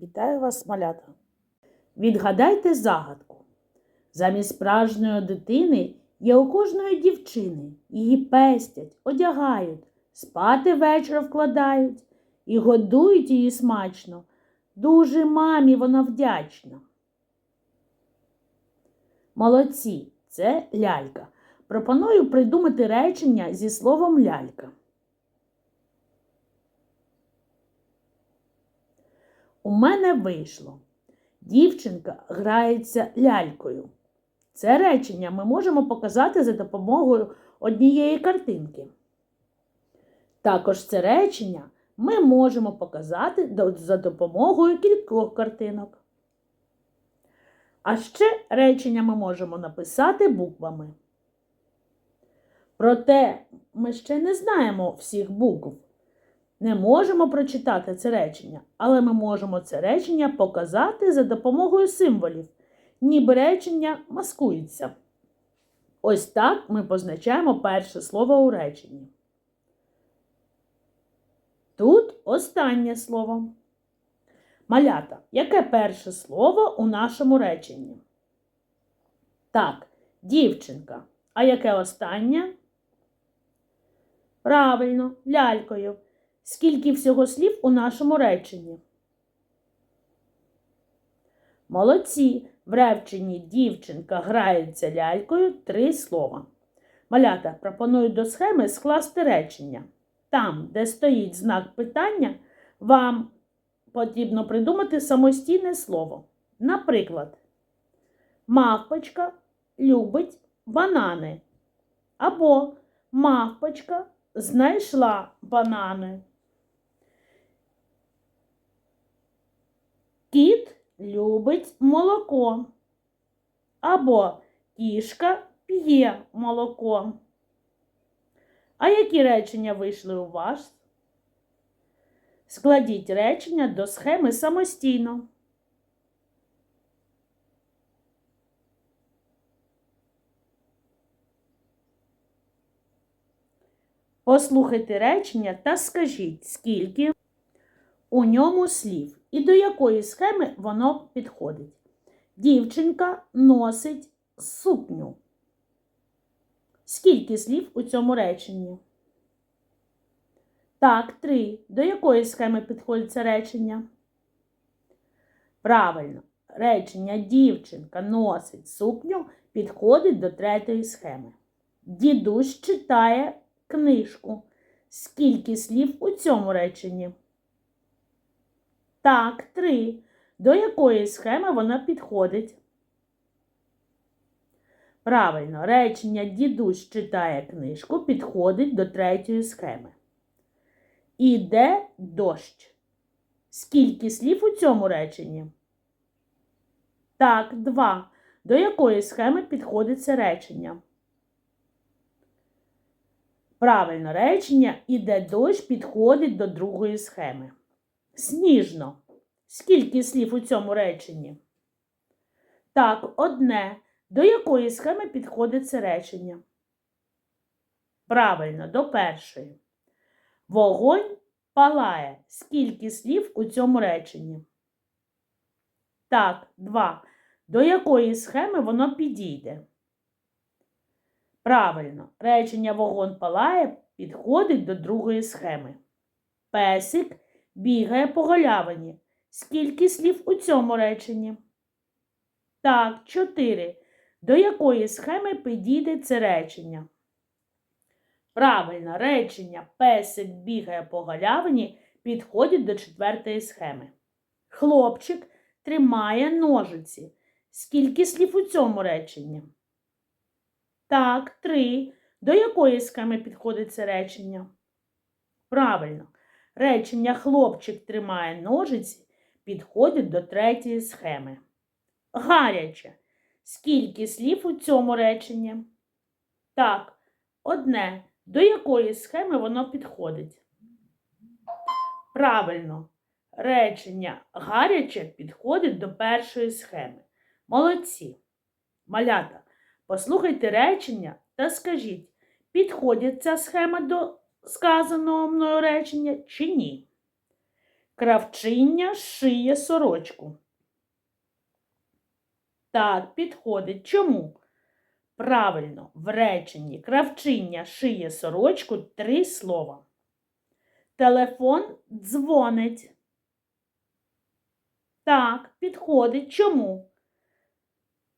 Вітаю вас, малята. Відгадайте загадку. Замість справжньої дитини є у кожної дівчини. Її пестять, одягають, спати вечора вкладають і годують її смачно. Дуже мамі вона вдячна. Молодці, це лялька. Пропоную придумати речення зі словом лялька. У мене вийшло. Дівчинка грається лялькою. Це речення ми можемо показати за допомогою однієї картинки. Також це речення ми можемо показати за допомогою кількох картинок. А ще речення ми можемо написати буквами. Проте ми ще не знаємо всіх букв. Не можемо прочитати це речення, але ми можемо це речення показати за допомогою символів, ніби речення маскується. Ось так ми позначаємо перше слово у реченні. Тут останнє слово. Малята, яке перше слово у нашому реченні? Так, дівчинка. А яке останнє? Правильно, лялькою. Скільки всього слів у нашому реченні? Молодці. В реченні дівчинка грається лялькою три слова. Малята пропоную до схеми скласти речення. Там, де стоїть знак питання, вам потрібно придумати самостійне слово. Наприклад, мавпочка любить банани. Або мавпочка знайшла банани. Кіт любить молоко. Або кішка п'є молоко. А які речення вийшли у вас? Складіть речення до схеми самостійно. Послухайте речення та скажіть, скільки у ньому слів і до якої схеми воно підходить. Дівчинка носить сукню. Скільки слів у цьому реченні? Так, три. До якої схеми підходить це речення? Правильно, речення дівчинка носить сукню підходить до третьої схеми. Дідусь читає книжку. Скільки слів у цьому реченні? Так, три. До якої схеми вона підходить? Правильно, речення дідусь читає книжку підходить до третьої схеми. Іде дощ. Скільки слів у цьому реченні? Так, два. До якої схеми підходить це речення? Правильно, речення іде дощ підходить до другої схеми. Сніжно. Скільки слів у цьому реченні? Так, одне. До якої схеми підходить це речення? Правильно, до першої. Вогонь палає. Скільки слів у цьому реченні? Так, два. До якої схеми воно підійде? Правильно, речення вогонь палає підходить до другої схеми. Песик бігає по галявині. Скільки слів у цьому реченні? Так, чотири. До якої схеми підійде це речення? Правильно, речення песик бігає по галявині підходить до четвертої схеми. Хлопчик тримає ножиці. Скільки слів у цьому реченні? Так, три. До якої схеми підходить це речення? Правильно. Речення хлопчик тримає ножиці підходить до третьої схеми. Гаряче. Скільки слів у цьому реченні? Так, одне. До якої схеми воно підходить? Правильно. Речення гаряче підходить до першої схеми. Молодці. Малята, послухайте речення та скажіть, підходить ця схема до сказаного мною речення чи ні? Кравчиня шиє сорочку. Так, підходить. Чому? Правильно, в реченні кравчиня шиє сорочку три слова. Телефон дзвонить. Так, підходить. Чому?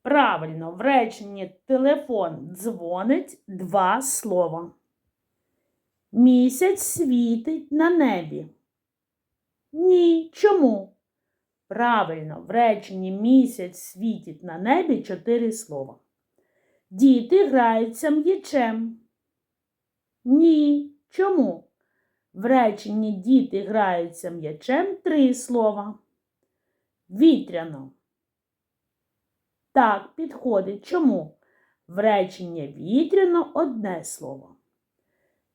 Правильно, в реченні телефон дзвонить два слова. Місяць світить на небі. Ні. Чому? Правильно, в реченні місяць світить на небі чотири слова. Діти граються м'ячем. Ні. Чому? В реченні діти граються м'ячем три слова. Вітряно. Так, підходить. Чому? В реченні вітряно одне слово.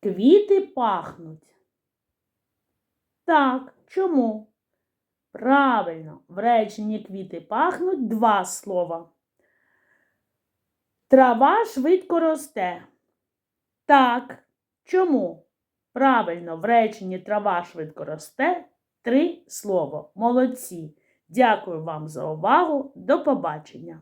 Квіти пахнуть. Так, чому? Правильно, в реченні квіти пахнуть два слова. Трава швидко росте. Так, чому? Правильно, в реченні трава швидко росте три слова. Молодці. Дякую вам за увагу. До побачення.